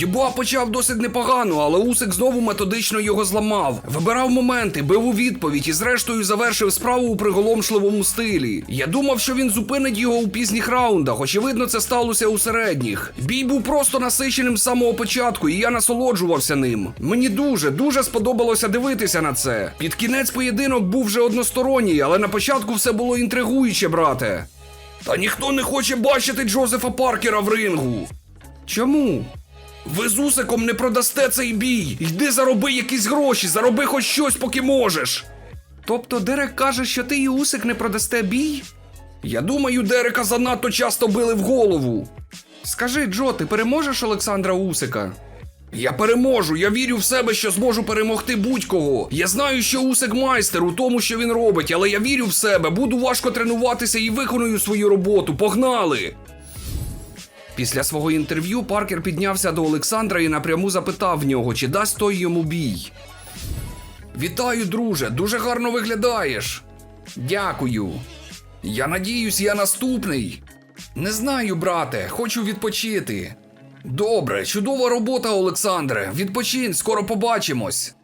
Дюбуа почав досить непогано, але Усик знову методично його зламав. Вибирав моменти, бив у відповідь і зрештою завершив справу у приголомшливому стилі. Я думав, що він зупинить його у пізніх раундах. Очевидно, це сталося у середніх. Бій був просто насиченим з самого початку, і я насолоджувався ним. Мені дуже, дуже сподобалося дивитися на це. Під кінець поєдинок був вже односторонній, але на початку все було інтригуюче, брате. Та ніхто не хоче бачити Джозефа Паркера в рингу. Чому? Ви з Усиком не продасте цей бій. Йди зароби якісь гроші, зароби хоч щось, поки можеш. Тобто Дерек каже, що ти і Усик не продасте бій? Я думаю, Дерека занадто часто били в голову. Скажи, Джо, ти переможеш Олександра Усика? Я переможу, я вірю в себе, що зможу перемогти будь-кого. Я знаю, що Усик майстер у тому, що він робить, але я вірю в себе, буду важко тренуватися і виконую свою роботу. Погнали! Після свого інтерв'ю Паркер піднявся до Олександра і напряму запитав в нього, чи дасть той йому бій. Вітаю, друже, дуже гарно виглядаєш. Дякую. Я надіюсь, я наступний. Не знаю, брате, хочу відпочити. Добре, чудова робота, Олександре. Відпочинь, скоро побачимось.